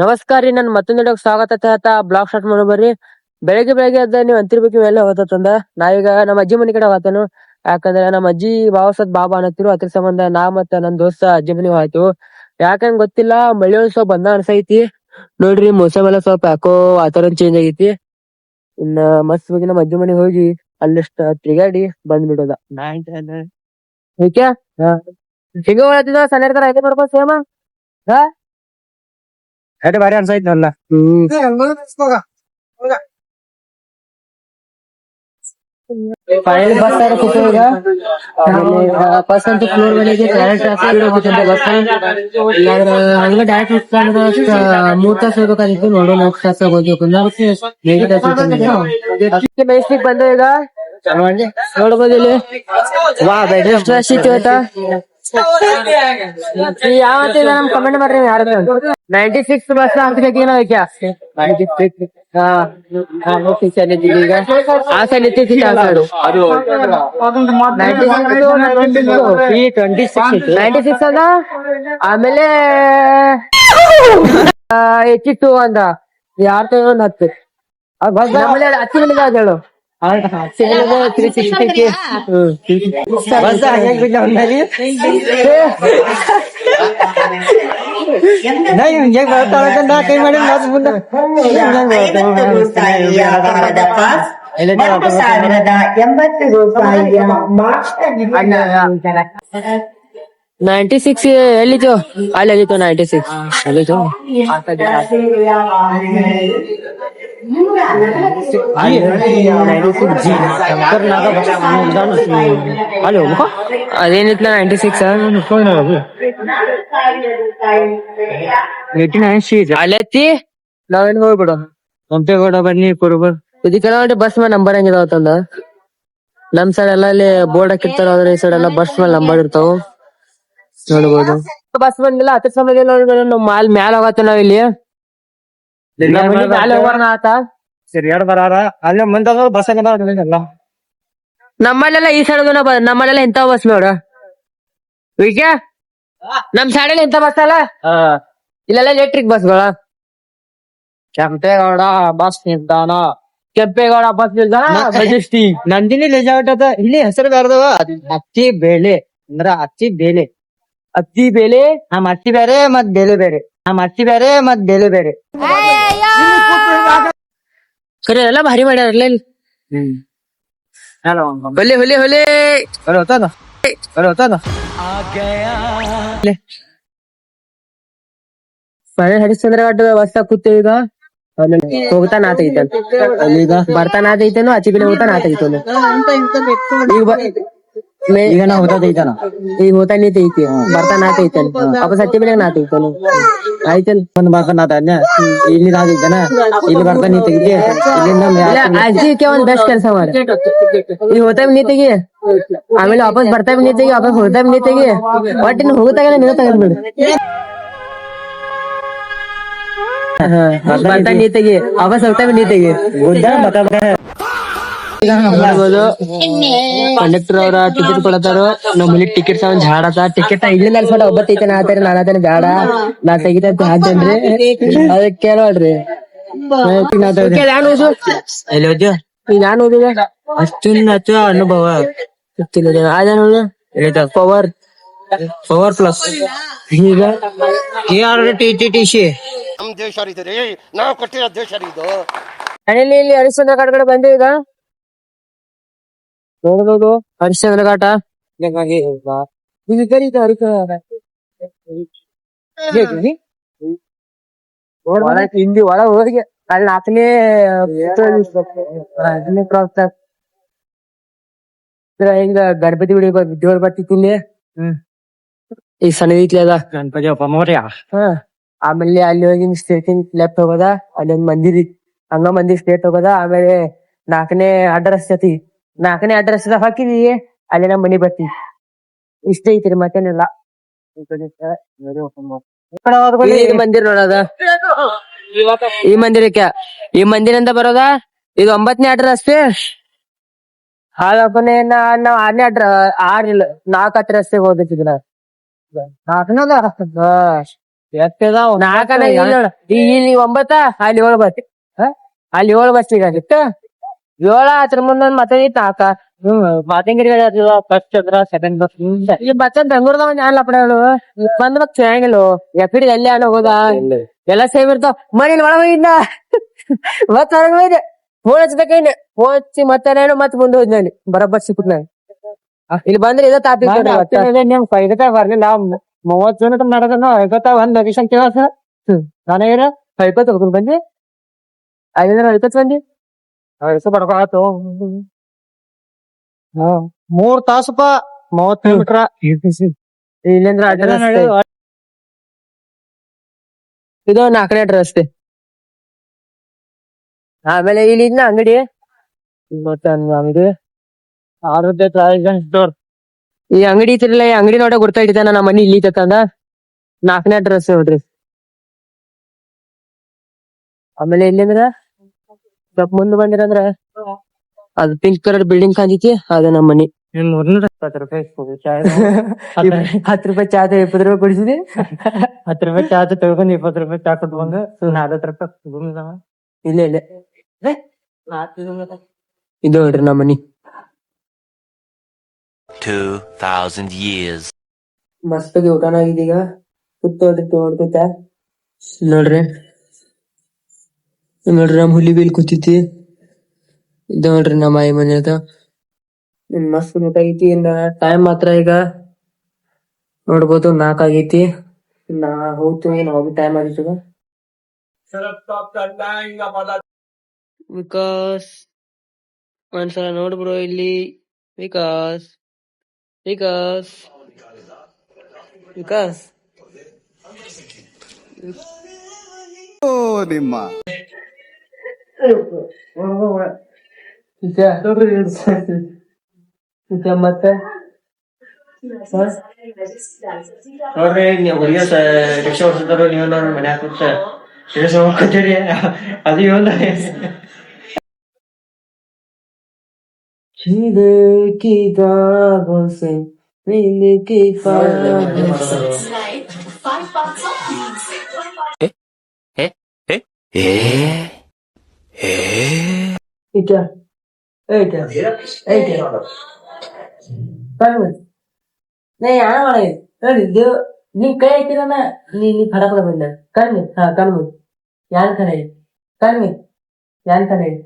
ನಮಸ್ಕಾರ ರೀ ನನ್ ಮತ್ತೊಂದು ವಿಡಿಯೋಗ್ ಸ್ವಾಗತ ಹೇಳ್ತಾ ಬ್ಲಾಗ್ ಸ್ಟಾರ್ಟ್ ಮಾಡೋ ಬರ್ರಿ. ಬೆಳಗ್ಗೆ ಬೆಳಗ್ಗೆ ಅದ ನೀವ್ ಅಂತಿರ್ಬೇಕು ಎಲ್ಲ ಹೋತಂದ ನಾವೀಗ ನಮ್ಮ ಅಜ್ಜಿ ಮನೆ ಕಡೆ ಹೋಗ್ತಾನು. ಯಾಕಂದ್ರೆ ನಮ್ಮ ಅಜ್ಜಿ ಬಾವಸದ್ ಬಾಬಾ ಅನ್ನತ್ತಿರು ಅದ್ರ ಸಂಬಂಧ ನಾ ಮತ್ತ ನನ್ ದೋಸ್ತ ಅಜ್ಜಿ ಮನೆ ಹೋಯ್ತು. ಯಾಕಂದ್ ಗೊತ್ತಿಲ್ಲ ಮಳೆ ಒಂದ್ ಸ್ವಲ್ಪ ಬಂದ ಅನ್ಸೈತಿ. ನೋಡ್ರಿ ಮೋಸಮ್ ಎಲ್ಲ ಸ್ವಲ್ಪ ಯಾಕೋ ವಾತಾವರಣ ಚೇಂಜ್ ಆಗೈತಿ. ಇನ್ನ ಮಸ್ತ್ ಹೋಗಿ ನಮ್ಮ ಅಜ್ಜಿ ಮನೆಗೆ ಹೋಗಿ ಅಲ್ಲಿಷ್ಟ ತಿರುಗಾಡಿ ಬಂದ್ಬಿಡೋದ. ಬಿಡೋದ ಹಿಂಗ ಸಣ್ಣ ಇರ್ತಾರ ಐತೆ ನೋಡ್ಕೊ ಸೇಮ? ಎಟ್ ಬಾರಿ ಅನ್ಸೈತ್ನಲ್ಲ ಫೈನಲ್ ಬಸ್ ಕೂತು ಈಗ ಬಸ್ ಅಂತೂ ಫ್ಲೋರ್ ಮನೆಗೆ ಡೈರೆಕ್ಟ್ ಹೋಗುತ್ತೆ ಬಸ್ ಇಲ್ಲಾಂದ್ರೆ ಹಂಗ ಡೈರೆಕ್ಟ್ ಮೂರ್ ತಾಸ ಹೋಗ್ಬೇಕಾಗಿತ್ತು ನೋಡೋ ನಾಲ್ಕು ತಾಸ ಹೋಗ್ಬೇಕು ಮೆಸ್ಟಿಕ್ ಬಂದು ಈಗ ನೋಡ್ಬೋದು ಇಲ್ಲಿ ವಾ ಬೆಡ್ ಎಷ್ಟು ರಶ್ ಇತ್ತು ಆಯ್ತಾ ಯಾವ ನಮ್ ಕಮೆಂಟ್ ಮಾಡ್ರಿ ಯಾರು ನೈಂಟಿ ಸಿಕ್ಸ್ ಬಸ್ ಹಾಕ್ಬೇಕು ಏನೋ ನೈಂಟಿ ಸಿಕ್ಸ್ ಹಾ ಈಗ ಆ ಸೈಡ್ ಇತ್ತೀಚೆ ಆ side ninety six ninety six ಅದ ಆಮೇಲೆ ಏಟಿ ಟೂ ಅಂದ ಯಾರ್ ತಗೊಂಡ್ ಒಂದ್ ಹತ್ತು ಆಮೇಲೆ ಹತ್ತು ನಿಮಿಷ ಅದ ಹೇಳು ತ್ರೀ ಸಿಕ್ಸ್ಟಿ ಹಿಂಗೆ ಬರ್ತಾಳ ನಾ ಕೈ ಮಾಡಿ ಮಾತು ಮುಂದೆ ನಾಲ್ಕು ಸಾವಿರದ ಎಂಬತ್ತು ರೂಪಾಯಿಯ ನೈಂಟಿ ಸಿಕ್ಸ್ ಎಲ್ಲಿತ್ತು ಅಲ್ಲಿ ಎಲ್ಲಿತ್ತು ನೈಂಟಿ ಸಿಕ್ಸ್ ಎಲ್ಲಿತ್ತು hello ಅದೇನಿತ್ಲ ninety six eighty nine seat ಅಲ್ಲತ್ತಿ? ನಾವೇನು ಹೋಗ್ಬಿಡೋಣ ಹಂಪೇಗೌಡ ಬನ್ನಿ ಕುರುಬರ್ ಇದಕ್ಕೆಲ್ಲ ಬಸ್ ಮೇಲೆ ನಂಬರ್ ಹೆಂಗಿದಾವತ್ತಂದ ನಮ್ ಸೈಡ್ ಎಲ್ಲ ಅಲ್ಲಿ ಬೋರ್ಡ್ ಹಾಕಿರ್ತಾರ ಅದ್ರ ಈ ಸೈಡ್ ಎಲ್ಲ ಬಸ್ ಮೇಲೆ ನಂಬರ್ ಇರ್ತಾವ. ಬಸ್ ಬಂದಿಲ್ಲ ಹತ್ತಿರ ಸಮಯ ನಾವು ಮಾಲ್ ಮ್ಯಾಲ ಹೋಗತ್ತ ನಾವ್ ಇಲ್ಲಿ. ಮ್ಯಾಲ ಹೋಗೋಣ ಆತ. ಬರಾರ? ಅಲ್ಲೇ ಮುಂದೆ ಬಸ್ ಎಲ್ಲ. ನಮ್ಮಲ್ಲೆಲ್ಲ ಈ ಸೈಡ್ ನಮ್ಮಲ್ಲೆಲ್ಲ ಇಂತ ಬಸ್ ನೋಡ. ವಿಜಯ ನಮ್ ಸೈಡ್ ಅಲ್ಲಿ ಇಂತ ಬಸ್ ಅಲ್ಲ? ಇಲ್ಲೆಲ್ಲ ಎಲೆಕ್ಟ್ರಿಕ್ ಬಸ್ಗಳ ಕೆಂಪೇಗೌಡ ಬಸ್ ನಿಲ್ದಾಣ. ಕೆಂಪೇಗೌಡ ಬಸ್ ನಿಲ್ದಾಣ ಮೆಜೆಸ್ಟಿ ನಂದಿನಿ ಲೆಜಾವಟ್ ಅದ ಇಲ್ಲಿ ಹೆಸರು ಬರ್ದವ ಹತ್ತಿ ಬೇಳೆ. ಅಂದ್ರ ಹತ್ತಿ ಬೇಳೆ. ಅತ್ತಿ ಬೆಲೆ ನಮ್ಮ ಅತ್ತಿ ಬೇರೆ ಮತ್ ಬೆಲೆ ಬೇರೆ. ನಮ್ಮ ಅತ್ತಿ ಬೇರೆ ಮತ್ ಬೆಲೆ ಬೇರೆ. ಕರೆ, ಎಲ್ಲ ಭಾರಿ ಮಾಡ್ಯಾರಲ್ಲ ಇಲ್ಲಿ ಹೊಲೆ ಹೊಲೆ ಹೊಲೆ ಬರೋ ಹೋತಾನ ಬರೋ ಹೋತಾನ ಮನೆ ಹರಿಶ್ಚಂದ್ರ ಘಾಟ್ ಬಸ್ ಕೂತೇವೆ ಈಗ. ಆಮೇಲೆ ಹೋಗ್ತಾ ನಾ ತೆಗಿತಾನ ಈಗ ಬರ್ತಾ ನಾ ತೆಗಿತಾನು ಆಚೆ ಕಡೆ ಹೋಗ್ತಾ ನಾ ತೆಗಿತಾನು ಈಗ ಈಗ ನಾ ಹೋದ ಐತಾನ ಈಗ ಹೋಗ್ತಾ ನೀ ತೆಗಿತಿ ಬರ್ತಾ ನಾ ತೆಗಿತಾನೆ ವಾಪಸ್ ಹತ್ತಿ ಮೇಲೆ ನಾ ತೆಗಿತಾನು ಆಯ್ತಲ್ ಒಂದ್ ಬರ್ತಾನ ಅದ ಇಲ್ಲಿ ನಾ ಇದ್ದಾನ ಇಲ್ಲಿ ಬರ್ತಾನ ನೀ ತೆಗಿತಿ ಇಲ್ಲಿಂದ ಇಲ್ಲ ಅಜ್ಜಿಗೆ ಒಂದ್ ಬೆಸ್ಟ್ ಕೆಲಸ ಮಾಡಿ. ಈಗ ಹೋಗ್ತಾ ನೀ ತೆಗಿ. ಆಮೇಲೆ ವಾಪಸ್ ಬರ್ತಾ ನೀ ತೆಗಿ ವಾಪಸ್ ಹೋಗ್ತಾ ನೀ ತೆಗಿ. ಒಟ್ಟಿನ ಹೋಗ್ತಾಗ ನೀನು ತೆಗೆದ್ಬಿಡು ಬರ್ತಾ ನೀ ತೆಗಿ. ವಾಪಸ್ ಹೋಗ್ತಾ ನೀ ತೆಗಿ. ನೋಡ್ಬೋದು ಕಂಡಕ್ಟರ್ ಅವರ ಟಿಕೆಟ್ ಕೊಡತಾರ ನಮ್ಮ ಮನಿ ಟಿಕೆಟ್ ಒಂದ್ ಜಾಡದ ಟಿಕೆಟ್ ಇಲ್ಲಿಂದ ಅಲ್ಸೋಟ ಒಬ್ಬ ತೈತಾನ ಆತಾರ ನಾನು ಅದನ್ನ ಬೇಡ ನಾ ತೆಗಿತ ಅಂತ ಹಾಕ್ತೇನ್ರಿ ಅದಕ್ಕೆ ನೋಡ್ರಿ. ನಾನು ಓದಿದೆ? ಅಷ್ಟೊಂದು ಅನುಭವ. ಅದ ನೋಡು ಪವರ್ ಪವರ್ ಪ್ಲಸ್ ಈಗ? K R T T T C ನಮ್ ದೇಶ ರೀ ನಾವು ಕಟ್ಟಿರೋ ದೇಶ ರೀ ಇದು? ಇಲ್ಲಿ ಹರಿಶ್ಚಂದ್ರ ಕಡೆ ಕಡೆ ಬಂದೆ ಈಗ. ನೋಡ್ಬೋದು ಹರಿಶ್ಚಂದ್ರ ಘಾಟ ಹಿಂದಿ? ಒಳ ಹೋಗಿ ಅಲ್ಲಿ ನಾಲ್ಕನೇ ನಾಲ್ಕನೇ ಕ್ರಾಸ್ ಹಿಂಗ ಗಣಪತಿ ಗುಡಿ ದೇವ್ರ ಬರ್ತಿತ್ತು ಇಲ್ಲಿ ಹ್ಮ್. ಈ ಸಣ್ಣ ಐತ್ಲಿ ಅದ. ಗಣಪತಿ ಅಪ್ಪ ಮೋರ್ಯ ಹಾ. ಆಮೇಲೆ ಅಲ್ಲಿ ಹೋಗಿ ಸ್ಟೇಟ್ ಲೆಫ್ಟ್ ಹೋಗೋದ ಅಲ್ಲಿ ಒಂದ್ ಮಂದಿರ್ ಹಂಗ ಮಂದಿರ್ ಸ್ಟೇಟ್ ಹೋಗೋದ ಆಮೇಲೆ ನಾಲ್ಕನೇ ಅಡ್ರೆಸ್ ಐತಿ ನಾಲ್ಕನೇ ಅಡ್ರೆಸ್ ಹಾಕಿದಿ? ಅಲ್ಲಿ ನಮ್ಮ ಮನಿ ಬರ್ತಿ ಇಷ್ಟ ಐತ್ರಿ ಮತ್ತೇನಿಲ್ಲ. ಈ ನೋಡೋದ ನೋಡದ ಈ ಮಂದಿರಕ್ಕೆ ಈ ಮಂದಿರಿಂದ ಬರೋದ? ಇದು ಒಂಬತ್ತನೇ ಅಡ್ರೆಸ್ ಹಾಳಪ್ಪನೇ ನಾವ್ ಆರನೇ ಅಡ್ರ ಆರಿಲ್ಲ ನಾಲ್ಕು ಅಡ್ರೆಸ್ ರಸ್ತೆಗೆ ಹೋಗ್ಬೇಕಿದ್ ನಾಲ್ಕನೇ ಇಲ್ಲಿ ಒಂಬತ್ತ? ಅಲ್ಲಿ ಏಳು ಬರ್ತಿ? ಅಲ್ಲಿ ಏಳು ಬಸ್ ಈಗ ಸಿಕ್ತ ಏಳ ಅದ್ರ ಮುಂದ ಮತ್ತೆ ಇತ್ತು ನಾಲ್ಕ ಹ್ಮ್ ಮಾತಿಂಗಿರಿ ಫಸ್ಟ್ ಅದ್ರ ಸೆಕೆಂಡ್ ಬಸ್ ಈ ಬಸ್ ಬೆಂಗಳೂರದವ ಯಾನ್ ಲಪಡ ಹೇಳು ಬಂದ್ ಬಕ್ ಚೆನ್ನಾಗಿಲ್ಲ ಎಫಿಡಿ ಎಲ್ಲಿ ಅಲ್ಲ ಹೋಗೋದಾ ಎಲ್ಲ ಸೇಮ್ ಇರ್ತಾವ ಮನೇಲಿ ಒಳಗ ಹೋಗಿದ್ನ ಮತ್ ಹೊರಗೆ ಹೋಯ್ದೆ ಫೋನ್ ಹಚ್ಬೇಕೈನೆ ಫೋನ್ ಹಚ್ಚಿ ಮತ್ತೆ ನಾನು ಮತ್ತೆ ಮುಂದೆ ಹೋದ್ ನಾನು ಬರಬ್ಬರ್ ಸಿಕ್ಕುತ್ ನಾನು ಇಲ್ಲಿ ಬಂದ್ರೆ ಇದ ತಾಪಿ ನಿಮ್ ಫೈದಕ ಬರ್ಲಿಲ್ಲ ಮೂವತ್ ಜನ ನಡೆದನು ಐವತ್ತ ಒಂದ್ ಲೊಕೇಶನ್ ಕೇಳ ನನಗೇನ ಐವತ್ತು ಹೋಗ್ಕೊಂಡು ಬಂದಿ ಐದರ ಐವತ್ತು ಬಂದಿ ಹಾ ಮೂರ್ ತಾಸಪ್ಪ ಮೂವತ್ ಕಿಲೋಮೀಟರ್ ಇಲ್ಲಿಂದ್ರ ಅಡ್ಡ ರಸ್ತೆ ಇದು ನಾಲ್ಕನೇ ರಸ್ತೆ ಆಮೇಲೆ ಇಲ್ಲಿ ಇದ್ನ ಅಂಗಡಿ ಮತ್ತೆ ಅಂಗಡಿ. ಆರೋಗ್ಯ ಟ್ರಾವೆಲ್ ಸ್ಟೋರ್ ಈ ಅಂಗಡಿ ಇತ್ತಿರಲಿಲ್ಲ ಈ ಅಂಗಡಿ ನೋಡ ಗುರ್ತಾ ನನ್ನ ನಮ್ಮ ಮನಿ ಇಲ್ಲಿ ತಂದ ನಾಲ್ಕನೇ ಅಡ್ರೆಸ್ ನೋಡ್ರಿ ಆಮೇಲೆ ಇಲ್ಲಿಂದ್ರ? ಸ್ವಲ್ಪ ಮುಂದೆ ಬಂದಿರಂದ್ರ ಅದು ಪಿಂಕ್ ಕಲರ್ ಬಿಲ್ಡಿಂಗ್ ಕಾಂತೈತಿ ಅದ ನಮ್ಮ ಮನಿ ಇಪ್ಪತ್ತು ರೂಪಾಯಿ ಹತ್ತು ರೂಪಾಯಿ ಚಾ ಇಪ್ಪತ್ತು ರೂಪಾಯಿ ಕೊಡಿಸಿದಿ? ಹತ್ತು ರೂಪಾಯಿ ಚಾ ತಗೊಂಡ್ ಇಪ್ಪತ್ತು ರೂಪಾಯಿ ಚಾ ಕೊಟ್ಬಂದು ನಲ್ವತ್ತು ರೂಪಾಯಿ ಭೂಮಿ ಇಲ್ಲ ಇಲ್ಲ. ಇದು ನೋಡ್ರಿ ನಮ್ಮ ಮನಿ 2,000 years. ಮಸ್ತಾಗಿ ಊಟನ ಆಗಿದೆ ಈಗ ಕೂತೋದ್ರಿ ನೋಡ್ಕೊತ ನೋಡ್ರಿ. ನೋಡ್ರಿ ನಮ್ ಹುಲಿ ಬಿಲ್ ಕೂತೈತಿ ಇದ ನೋಡ್ರಿ ನಮ್ಮ ಆಯಿ ಮನೆ ಅದ ಇನ್ ಮಸ್ತ್ ಆಗೈತಿ ಇನ್ನ ಟೈಮ್ ಮಾತ್ರ ಈಗ. ನೋಡ್ಬೋದು, ನಾಕ್ ಆಗೈತಿ. ನಾ ಹೋಗ್ತೀನಿ ನಾವು ಟೈಮ್ ಆಗೈತಿ ಈಗ ವಿಕಾಸ್, ಒಂದ್ಸಲ ನೋಡ್ಬ್ರೋ ಇಲ್ಲಿ. Vikas Vikas. Vikas. Тебя добрый вечер. Тебя мате. Sore ni kuliah saya kerja orang taruh ni orang mana aku tu. Jadi semua kerja dia, ada yang lain. Chile ki gago se, nile ki fago se. Tonight, five bucks off. Eh? Eh? Eh? Eh? এইটা এইটা এইটা ಕಣ್ಣು ನಾ ಯಾಣ ಮಾಡಿದೆ ನೋಡಿ ದೇವ್ ನೀ ಕೈ ಹಾಕಿದಾನ ನೀ ನೀ ಫಡಕದ ಬಂದ ಕಣ್ಣು ಹಾ ಕಣ್ಣು ಯಾನ್ ಕಣ ಹೇಳಿ ಕಣ್ಣು ಯಾನ್ ಕಣ ಹೇಳಿ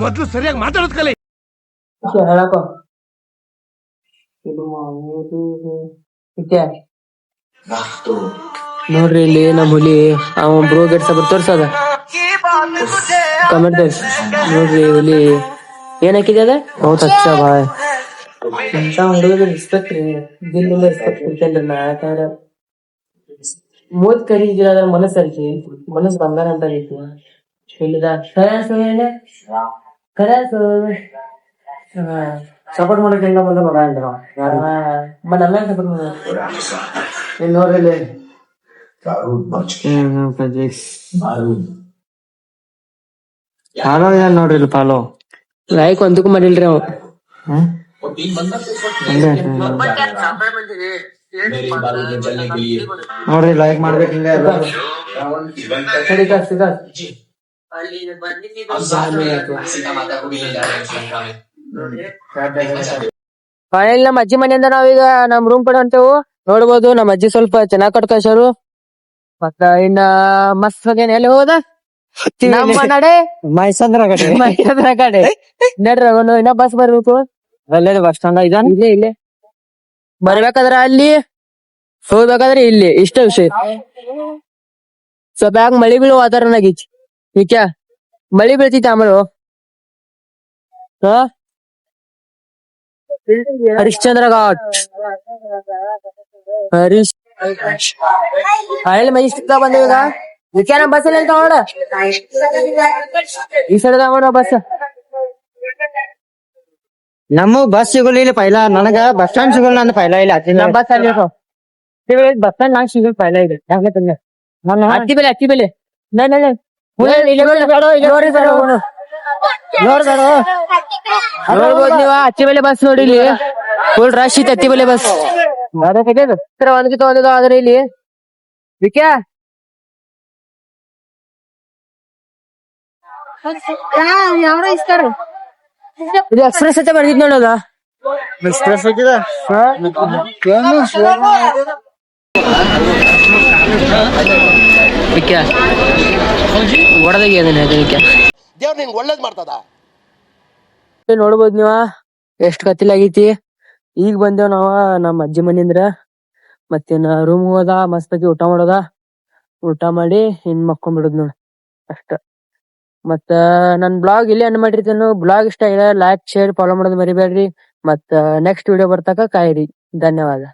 ಮೊದಲು ಸರಿಯಾಗಿ ಮಾತಾಡೋದು ಕಲಿ. ಹೇಳಕೋ ಇದು ನೋಡ್ರಿ ಇಲ್ಲಿ ನಮ್ಮ ಹುಲಿ ಅವ ಬ್ರೋ ಗಡ್ಸ ಕಮೆಂಟ್ ನೋಡ್ರಿ ಹುಲಿ ಏನ್ ಹಾಕಿದೆ ಅದ ಹೌದ್ ಅಚ್ಚ ಬಾಯ್ ಇಂತ ಹುಡುಗರು ರೆಸ್ಪೆಕ್ಟ್ ರೀ ದಿಲ್ಲಿಂದ ರೆಸ್ಪೆಕ್ಟ್ ಕೊಡ್ತೇನ್ರಿ ನಾ ಯಾಕಂದ್ರ ಮೂತ್ ಕರಿ ಇದ್ರ ಮನಸ್ಸು ಅಲ್ರಿ ಮನಸ್ಸು ಬಂಗಾರ ಅಂತ ಐತಿ ಹೇಳಿದ ಖರೆ ಸುಳ್ಳು ಖರೆ ಸುಳ್ಳು ಹಾ ಸಪೋರ್ಟ್ ಮಾಡಕ್ ಹೆಂಗ ಬಂದ ಮಗ ಅಂದ್ರ ಬಟ್ ನಮ್ಮ ಸಪೋರ್ಟ್ ಇನ್ ನೋಡ್ರಿ ಇಲ್ಲಿ ಫಾಲೋ ಏನ್ ನೋಡ್ರಿ ಇಲ್ಲಿ ಫಾಲೋ ಲೈಕ್ ಒಂದಕ್ಕೂ ಮಾಡಿಲ್ರಿ ಅವ ನೋಡ್ರಿ ಲೈಕ್ ಮಾಡ್ಬೇಕು ಹಿಂಗ ಎಲ್ಲಾರು. ಫೈನಲ್ ನಮ್ಮ ಅಜ್ಜಿ ಮನೆಯಿಂದ ನಾವೀಗ ನಮ್ ರೂಮ್ ಕಡೆ ಹೊಂಟೇವು ನೋಡ್ಬೋದು ನಮ್ಮ ಅಜ್ಜಿ ಸ್ವಲ್ಪ ಚೆನ್ನಾಗ್ ಕಟ್ಕಳ್ಸ್ಯಾರು ಮತ್ತ ಇನ್ನ ಮಸ್ತ್ ಏನ್ ಎಲ್ಲಿ ಹೋದ ನಮ್ಮ ನಡೆ ಮೈಸಂದ್ರ ಕಡೆ. ಮೈಸಂದ್ರ ಕಡೆ. ನಡ್ರಿ ಅವನು ಇನ್ನ ಬಸ್ ಬರ್ಬೇಕು. ಅಲ್ಲೇ ಬಸ್ ಸ್ಟಾಂಡ್ ಇದಾನ ಇಲ್ಲೇ ಇಲ್ಲೇ. ಬರ್ಬೇಕಾದ್ರ ಅಲ್ಲಿ ಹೋಗ್ಬೇಕಾದ್ರೆ ಇಲ್ಲಿ. ಇಷ್ಟ ವಿಷಯ. ಸ್ವಲ್ಪ ಯಾಕೆ ಮಳಿ ಬೀಳೋ ವಾತಾವರಣ ಆಗೈತಿ ಈಕ ಮಳಿ ಬೀಳ್ತೈತಿ ಆಮೇಲೆ? ಹಾ? ಹರಿಶ್ಚಂದ್ರ ಘಾಟ್ ಹರೀಶ್ ಹಳ್ಳಿ ಮೈಸ್ತಾ ಬಂದೇವ ಈಗ ವಿಚಾರ ಬಸ್ ಇಲ್ಲ ಅಂತ ನೋಡ ಈ ಸೈಡ್ ನೋಡ ಬಸ್ ನಮ್ಮ ಬಸ್ ಸಿಗಲ್ಲ ಇಲ್ಲಿ ಪೈಲ ನನಗ ಬಸ್ ಸ್ಟಾಂಡ್ ಸಿಗಲ್ಲ ನಂದು ಪೈಲ ಇಲ್ಲ ನಮ್ ಬಸ್ ಅಲ್ಲಿ ಬಸ್ ಸ್ಟ್ಯಾಂಡ್ ನಾಕ್ ಸಿಗ ಪೈಲ ಇದೆ ಯಾಕಂದ್ರೆ ಹತ್ತಿ ಬೆಲೆ ಹತ್ತಿ ಬೆಲೆ ನಾ ನಾ ನೋಡ್ಬೋದು ನೀವ ಹತ್ತಿ ಬೆಲೆ ಬಸ್ ನೋಡಿ ಇಲ್ಲಿ ಫುಲ್ ರಶ್ ಐತಿ ಹತ್ತಿ ಬೆಲೆ ಬಸ್ ಸರ್ ಒಂದಕ್ಕೆ ಒಂದಿದ್ದು ಆದ್ರೆ ಇಲ್ಲಿ ವಿಕ್ಯಾ ಯಾರೋ ಇಸ್ತಾರ? ಇದು ಎಕ್ಸ್ಪ್ರೆಸ್ ಅಂತ ಬರ್ದಿದ್ ನೋಡೋದ ಎಕ್ಸ್ಪ್ರೆಸ್ ಆಗಿದೆ ವಿಕ್ಯಾ ಹೊಡೆದಾಗ ಏನೇನು ವಿಕ್ಯಾ. ದೇವ್ರ ನಿಂಗೆ ಒಳ್ಳೇದ್ ಮಾಡ್ತದ? ನೋಡ್ಬೋದ್ ನೀವ? ಎಷ್ಟ್ ಕತ್ತಿಲಾಗೈತಿ? ಈಗ ಬಂದೇವ್ ನಾವ ನಮ್ಮ ಅಜ್ಜಿ ಮನಿಂದ್ರ. ಮತ್ತೇನ ರೂಮ್ ಹೋದ ಮಸ್ತಾಗಿ ಊಟ ಮಾಡೋದ. ಊಟ ಮಾಡಿ ಇನ್ ಮಕ್ಕೊಂಡ್ಬಿಡುದ್ ನೋಡ್. ಅಷ್ಟ. ಮತ್ತ ನನ್ ಬ್ಲಾಗ್ ಇಲ್ಲಿ ಎಂಡ್ ಮಾಡಿರ್ತೇನು. ಬ್ಲಾಗ್ ಇಷ್ಟ ಆಗಿದೆ ಲೈಕ್ ಶೇರ್ ಫಾಲೋ ಮಾಡೋದು ಮರಿಬೇಡ್ರಿ. ಮತ್ತ ನೆಕ್ಸ್ಟ್ ವಿಡಿಯೋ ಬರ್ತಾಕ ಕಾಯಿರಿ. ಧನ್ಯವಾದ.